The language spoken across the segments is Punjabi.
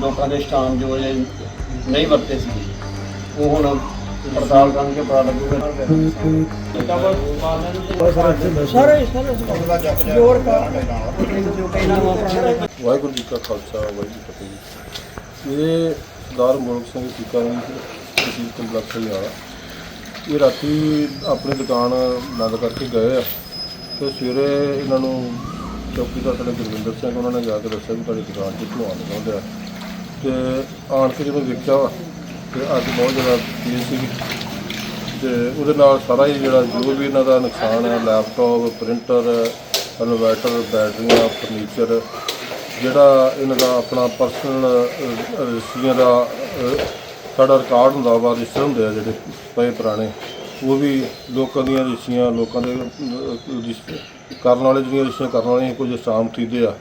ਲੋਕਾਂ ਦੇ ਸਟਾਮ ਜੋ ਨਹੀਂ ਵਰਤੇ ਸੀ ਉਹ ਹੁਣ ਪੜਤਾਲ ਕਰਕੇ ਪਤਾ ਲੱਗੂਗਾ। ਸਾਰੇ ਸਾਰੇ ਜੋਰ ਕਾ ਜੋ ਕਹਿਣਾ ਵਾ ਵਾਹਿਗੁਰੂ ਜੀ ਕਾ ਖਾਲਸਾ ਵਾਹਿਗੁਰੂ ਜੀ ਕੀ ਫਤਿਹ। ਜੀ। ਇਹ ਸਰਦਾਰ ਮੋਲਕ ਸਿੰਘ ਟੀਕਾ ਜੀ ਤਹਿਸੀਲ ਕੰਪਲੈਕਸ ਵਾਲਾ ਇਹ ਰਾਤੀ ਆਪਣੀ ਦੁਕਾਨ ਬੰਦ ਕਰਕੇ ਗਏ ਆ। ਤੇ ਸਵੇਰੇ ਇਹਨਾਂ ਨੂੰ ਚੌਕੀਦਾਰ ਸਾਡੇ ਗੁਰਵਿੰਦਰ ਸਿੰਘ ਉਹਨਾਂ ਨੇ ਜਾ ਕੇ ਦੱਸਿਆ ਵੀ ਤੁਹਾਡੀ ਦੁਕਾਨ 'ਚ ਧੂੰਆਂ ਨਿਕਲਦਾ ਤੇ ਆਣ ਕੇ ਜਦੋਂ ਵੇਖਿਆ ਵਾ ਤੇ ਅੱਗ ਬਹੁਤ ਜ਼ਿਆਦਾ ਤੇਜ਼ ਸੀਗੀ। ਤੇ ਉਹਦੇ ਨਾਲ ਸਾਰਾ ਹੀ ਜਿਹੜਾ ਜੋ ਵੀ ਇਹਨਾਂ ਦਾ ਨੁਕਸਾਨ ਹੈ ਲੈਪਟਾਪ ਪ੍ਰਿੰਟਰ ਇਨਵਰਟਰ ਬੈਟਰੀਆਂ ਫਰਨੀਚਰ ਜਿਹੜਾ ਇਹਨਾਂ ਦਾ ਆਪਣਾ ਪਰਸਨਲ ਰਸ਼ੀਆਂ ਦਾ ਅਹ, ਸਾਡਾ ਰਿਕਾਰਡ ਹੁੰਦਾ ਵਾ ਰਜਿਸਟਰ ਹੁੰਦੇ ਆ ਜਿਹੜੇ ਪਏ ਪੁਰਾਣੇ ਉਹ ਵੀ ਲੋਕਾਂ ਦੀਆਂ ਰਜਿਸਟਰੀਆਂ ਲੋਕਾਂ ਦੇ ਅਹ, ਰਜਿਸਟਰ ਕਰਨ ਵਾਲੇ ਜਿਹੜੀਆਂ ਰਜਿਸਟਰੀਆਂ ਕਰਨ ਵਾਲੀਆਂ ਕੁਝ ਸਟਾਮ ਖਰੀਦੇ ਆ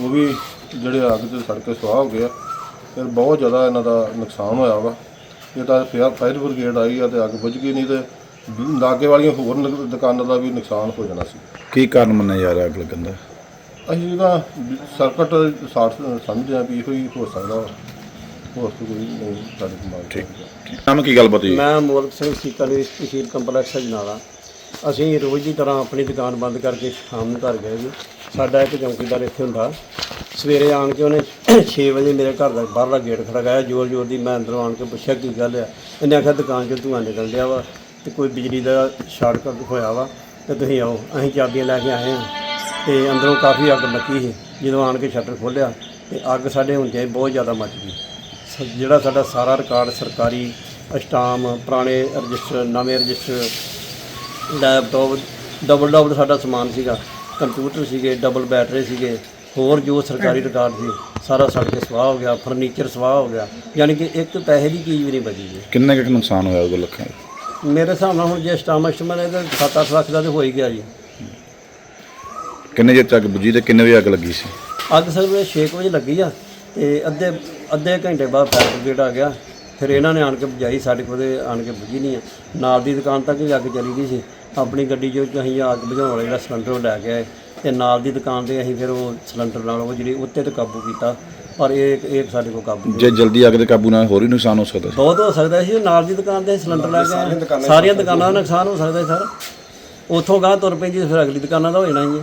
ਉਹ ਵੀ ਜਿਹੜੇ ਅੱਗ 'ਚ ਸੜ ਕੇ ਸੁਆਹ ਹੋ ਗਏ ਆ। ਫਿਰ ਬਹੁਤ ਜ਼ਿਆਦਾ ਇਹਨਾਂ ਦਾ ਨੁਕਸਾਨ ਹੋਇਆ ਵਾ। ਇਹ ਤਾਂ ਫਾਇਰ ਫਾਇਰ ਬ੍ਰਿਗੇਡ ਆਈ ਆ ਤੇ ਅੱਗ ਬੁਝ ਗਈ ਨਹੀਂ ਤੇ ਲਾਗੇ ਵਾਲੀਆਂ ਹੋਰ ਨੁਕ- ਦੁਕਾਨਾਂ ਦਾ ਵੀ ਨੁਕਸਾਨ ਹੋ ਜਾਣਾ ਸੀ। ਕੀ ਕਾਰਨ ਮੰਨਿਆ ਜਾ ਰਿਹਾ ਅੱਗ ਲੱਗਣ ਦਾ? ਅਸੀਂ ਤਾਂ ਸਰਕਟ ਸਾਠ ਸਮਝਦੇ ਆ ਵੀ ਇਹੋ ਹੀ ਹੋ ਸਕਦਾ ਵਾ। ਹੋਰ ਤਾਂ ਕੋਈ ਨਹੀਂ ਸਾਡੇ ਦਿਮਾਗ 'ਚ ਠੀਕ। ਨਾਮ ਕੀ ਗੱਲਬਾਤ ਹੋਈ? ਮੈਂ ਮੋਲਕ ਸਿੰਘ ਸੀਕਾ ਦੇ ਤਹਿਸੀਲ ਕੰਪਲੈਕਸ ਜਨਾਲਾ ਅਸੀਂ ਰੋਜ਼ ਦੀ ਤਰ੍ਹਾਂ ਆਪਣੀ ਦੁਕਾਨ ਬੰਦ ਕਰਕੇ ਸ਼ਾਮ ਨੂੰ ਘਰ ਗਏ ਜੀ। ਸਾਡਾ ਇੱਕ ਚੌਕੀਦਾਰ ਇੱਥੇ ਹੁੰਦਾ। ਸਵੇਰੇ ਆਣ ਕੇ ਉਹਨੇ 6 ਵਜੇ ਮੇਰੇ ਘਰ ਦਾ ਬਾਹਰਲਾ ਗੇਟ ਖੜਕਾਇਆ, ਜ਼ੋਰ ਜ਼ੋਰ ਦੀ ਮੈਂ ਅੰਦਰੋਂ ਆਣ ਕੇ ਪੁੱਛਿਆ, ਕੀ ਗੱਲ ਆ? ਇਹਨੇ ਆਖਿਆ, ਦੁਕਾਨ 'ਚੋਂ ਧੂੰਆਂ ਨਿਕਲ ਰਿਹਾ ਵਾ ਤੇ ਕੋਈ ਬਿਜਲੀ ਦਾ ਸ਼ਾਰਟ ਹੋਇਆ ਵਾ ਤੇ ਤੁਸੀਂ ਆਓ, ਅਸੀਂ ਚਾਬੀਆਂ ਲੈ ਕੇ ਆਏ ਹਾਂ। ਤੇ ਅੰਦਰੋਂ ਕਾਫੀ ਅੱਗ ਲੱਗੀ ਸੀ। ਜਦੋਂ ਆਣ ਕੇ ਸ਼ਟਰ ਖੋਲ੍ਹਿਆ ਤੇ ਅੱਗ ਸਾਡੇ ਹੁੰਦਿਆਂ ਹੀ ਬਹੁਤ ਜ਼ਿਆਦਾ ਮੱਚ ਗਈ। ਸ- ਜਿਹੜਾ ਸਾਡਾ ਸਾਰਾ ਰਿਕਾਰਡ ਸਰਕਾਰੀ ਅਸ਼ਟਾਮ ਪੁਰਾਣੇ ਰਜਿਸਟਰ, ਨਵੇਂ ਰਜਿਸਟਰ, ਲੈਪਟਾਪ, ਡਬਲ ਡਬਲ ਸਾਡਾ ਸਮਾਨ ਸੀਗਾ। ਕੰਪਿਊਟਰ ਸੀਗੇ ਡਬਲ ਬੈਟਰੀ ਸੀਗੇ ਹੋਰ ਜੋ ਸਰਕਾਰੀ ਰਿਕਾਰਡ ਸੀ ਸਾਰਾ ਸੜ ਕੇ ਸਵਾਹ ਹੋ ਗਿਆ ਫਰਨੀਚਰ ਸਵਾਹ ਹੋ ਗਿਆ ਯਾਨੀ ਕਿ ਇੱਕ ਪੈਸੇ ਦੀ ਚੀਜ਼ ਵੀ ਨਹੀਂ ਬਚੀ ਜੀ। ਕਿੰਨੇ ਕੁ ਨੁਕਸਾਨ ਹੋਇਆ ਉਹਦਾ ਲੱਖਾਂ ਦਾ? ਮੇਰੇ ਹਿਸਾਬ ਨਾਲ ਹੁਣ ਜੇ ਅਸ਼ਟਾਮ ਅਸ਼ਟਮ ਨੇ ਤਾਂ 7-8 ਲੱਖ ਦਾ ਤਾਂ ਹੋ ਹੀ ਗਿਆ ਜੀ। ਕਿੰਨੇ ਚਿਰ ਤੱਕ ਬੁਝੀ ਤੇ ਕਿੰਨੇ ਵਜੇ ਅੱਗ ਲੱਗੀ ਸੀ? ਅੱਗ ਸਰ ਵੇਲੇ 6 ਵਜੇ ਲੱਗੀ ਆ ਤੇ ਅੱਧੇ ਅੱਧੇ ਘੰਟੇ ਬਾਅਦ ਫਾਇਰ ਬ੍ਰਿਗੇਡ ਆ ਗਿਆ। ਫਿਰ ਇਹਨਾਂ ਨੇ ਆਣ ਕੇ ਬੁਝਾਈ ਸਾਡੇ ਕੋਲ ਆਣ ਕੇ ਬੁਝੀ ਨਹੀਂ ਆ। ਨਾਲ ਦੀ ਦੁਕਾਨ ਤੱਕ ਹੀ ਅੱਗ ਚਲੀ ਗਈ ਸੀ। ਆਪਣੀ ਗੱਡੀ ਜੋ ਅਸੀਂ ਅੱਗ ਬੁਝਾਉਣ ਵਾਲਾ ਜਿਹੜਾ ਸਿਲੰਡਰ ਉਹ ਲੈ ਕੇ ਆਏ। ਤੇ ਨਾਲ ਦੀ ਦੁਕਾਨ ਤੇ ਅਸੀਂ ਫਿਰ ਉਹ ਸਿਲੰਡਰ ਨਾਲ ਉਹ ਜਿਹੜੀ ਉੱਤੇ ਤੇ ਕਾਬੂ ਕੀਤਾ। ਪਰ ਇਹ ਇਹ ਸਾਡੇ ਕੋਲ ਕਾਬੂ ਨਹੀਂ ਜੇ ਜਲਦੀ ਅੱਗ ਤੇ ਕਾਬੂ ਨਾ ਹੋਏ, ਹੋਰ ਵੀ ਨੁਕਸਾਨ ਹੋ ਸਕਦਾ ਸੀ। ਬਹੁਤ ਹੋ ਸਕਦਾ ਸੀ। ਨਾਲ ਦੀ ਦੁਕਾਨ ਤੇ ਸਿਲੰਡਰ ਲੈ ਕੇ ਆਏ। ਸਾਰੀਆਂ ਦੁਕਾਨਾਂ ਦਾ ਨੁਕਸਾਨ ਹੋ ਸਕਦਾ ਸੀ ਸਰ। ਉੱਥੋਂ ਗਾਂ ਤੁਰ ਪੈਂਦੀ ਫਿਰ ਅਗਲੀ ਦੁਕਾਨਾਂ ਦਾ ਹੋ ਜਾਣਾ ਜੀ